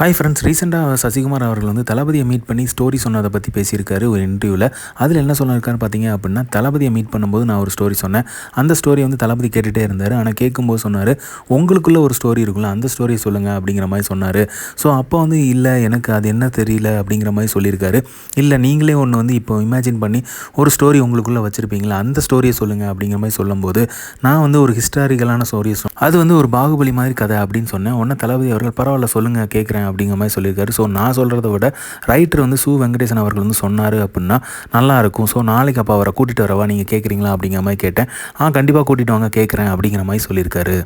Hi friends ரீசெண்டாக சசிகுமார் அவர்கள் வந்து தளபதியை மீட் பண்ணி ஸ்டோரி சொன்னதை பற்றி பேசியிருக்காரு ஒரு இன்டர்வியூவில் அதில் என்ன சொல்லியிருக்காருன்னு பார்த்தீங்க அப்படின்னா தளபதியை மீட் பண்ணும்போது நான் ஒரு ஸ்டோரி சொன்னேன். அந்த ஸ்டோரி வந்து தளபதி கேட்டுகிட்டே இருந்தார். ஆனால் கேட்கும்போது சொன்னார் உங்களுக்குள்ளே ஒரு ஸ்டோரி இருக்குல்ல அந்த ஸ்டோரியை சொல்லுங்கள் அப்படிங்கிற மாதிரி சொன்னார். ஸோ அப்போ வந்து இல்லை எனக்கு அது என்ன தெரியல அப்படிங்கிற மாதிரி சொல்லியிருக்காரு. இல்லை நீங்களே ஒன்று வந்து இப்போ இமேஜின் பண்ணி ஒரு ஸ்டோரி உங்களுக்குள்ளே வச்சுருப்பீங்களா அந்த ஸ்டோரியை சொல்லுங்கள் அப்படிங்கிற மாதிரி சொல்லும்போது நான் வந்து ஒரு ஹிஸ்டாரிக்கலான ஸ்டோரியை சொன்னேன். அது வந்து ஒரு பாகுபலி மாதிரி கதை அப்படின்னு சொன்னேன். உடனே தளபதி அவர்கள் பரவாயில்ல சொல்லுங்கள் கேட்குறேன் அப்படிங்கிற மாதிரி சொல்லியிருக்காரு. ஸோ நான் சொல்கிறத விட ரைட்டர் வந்து சு வெங்கடேசன் அவர்கள் வந்து சொன்னார் அப்படின்னா நல்லா இருக்கும். ஸோ நாளைக்கு அப்போ அவரை கூட்டிகிட்டு வரவா நீங்கள் கேட்குறீங்களா அப்படிங்கிற மாதிரி கேட்டேன். ஆ கண்டிப்பாக கூட்டிகிட்டு வாங்க கேட்குறேன் அப்படிங்கிற மாதிரி சொல்லியிருக்காரு.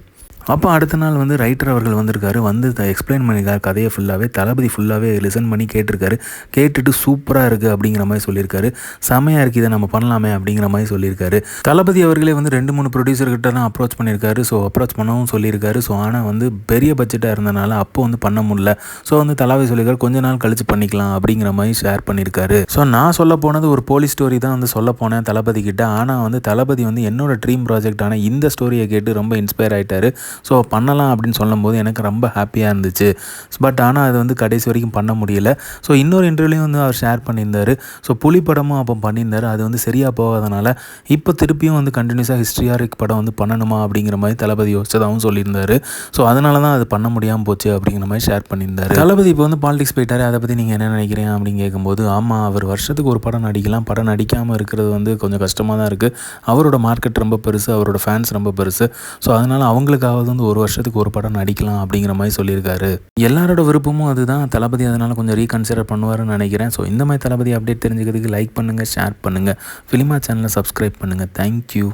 அப்போ அடுத்த நாள் வந்து ரைட்டர் அவர்கள் வந்திருக்காரு. வந்து எக்ஸ்பிளைன் பண்ணியிருக்காரு. கதையை ஃபுல்லாகவே தளபதி ஃபுல்லாகவே லிசன் பண்ணி கேட்டிருக்காரு. கேட்டுட்டு சூப்பராக இருக்குது அப்படிங்கிற மாதிரி சொல்லியிருக்காரு. செமையாக இருக்குது இதை நம்ம பண்ணலாமே அப்படிங்கிற மாதிரி சொல்லியிருக்காரு. தளபதி அவர்களே வந்து ரெண்டு மூணு ப்ரொடியூசர்கிட்ட தான் அப்ரோச் பண்ணியிருக்காரு. ஸோ அப்ரோச் பண்ணவும் சொல்லியிருக்காரு. ஸோ ஆனால் வந்து பெரிய பட்ஜெட்டாக இருந்தனால அப்போ வந்து பண்ண முடியல. ஸோ வந்து தளபதி சொல்லியிருக்காரு கொஞ்ச நாள் கழிச்சு பண்ணிக்கலாம் அப்படிங்கிற மாதிரி ஷேர் பண்ணியிருக்காரு. ஸோ நான் சொல்ல போனது ஒரு போலீஸ் ஸ்டோரி தான் வந்து சொல்ல போனேன் தளபதி கிட்ட. ஆனால் வந்து தளபதி வந்து என்னோட ட்ரீம் ப்ராஜெக்டான இந்த ஸ்டோரியை கேட்டு ரொம்ப இன்ஸ்பயர் ஆகிட்டாரு ஸோ பண்ணலாம் அப்படின்னு சொல்லும்போது எனக்கு ரொம்ப ஹாப்பியாக இருந்துச்சு. பட் ஆனால் அது வந்து கடைசி வரைக்கும் பண்ண முடியல. ஸோ இன்னொரு இன்டர்வியூலையும் வந்து அவர் ஷேர் பண்ணியிருந்தார். ஸோ புலி படமும் அப்போ பண்ணியிருந்தார். அது வந்து சரியாக போகாதனால இப்போ திருப்பியும் வந்து கண்டினியூஸாக ஹிஸ்ட்ரியாரிக் படம் வந்து பண்ணணுமா அப்படிங்கிற மாதிரி தளபதி யோசிச்சதாகவும் சொல்லியிருந்தார். ஸோ அதனால தான் அது பண்ண முடியாமல் போச்சு அப்படிங்கிற மாதிரி ஷேர் பண்ணியிருந்தார். தளபதி இப்போ வந்து பாலிடிக்ஸ் போயிட்டார். அதை பற்றி நீங்கள் என்ன நினைக்கிறீங்க அப்படின்னு கேட்கும்போது ஆமாம் அவர் வருஷத்துக்கு ஒரு படம் நடிக்கலாம். படம் நடிக்காமல் இருக்கிறது வந்து கொஞ்சம் கஷ்டமாக தான் இருக்குது அவரோட மார்க்கெட் ரொம்ப பெருசு. அவரோட ஃபேன்ஸ் ரொம்ப பெருசு. ஸோ அதனால் அவங்களுக்காக அவங்களுக்காவது வந்து ஒரு வருஷத்துக்கு ஒரு படம் நடிக்கலாம் அப்படிங்கிற மாதிரி சொல்லியிருக்காரு. எல்லாரோட விருப்பமும் அதுதான். தளபதி அதனால் கொஞ்சம் ரீகன்சிடர் பண்ணுவாருன்னு நினைக்கிறேன். ஸோ இந்த மாதிரி தளபதி அப்டேட் தெரிஞ்சுக்கிறதுக்கு லைக் பண்ணுங்கள் ஷேர் பண்ணுங்கள் ஃபிலிமா சேனலை சப்ஸ்கிரைப் பண்ணுங்கள் தேங்க்யூ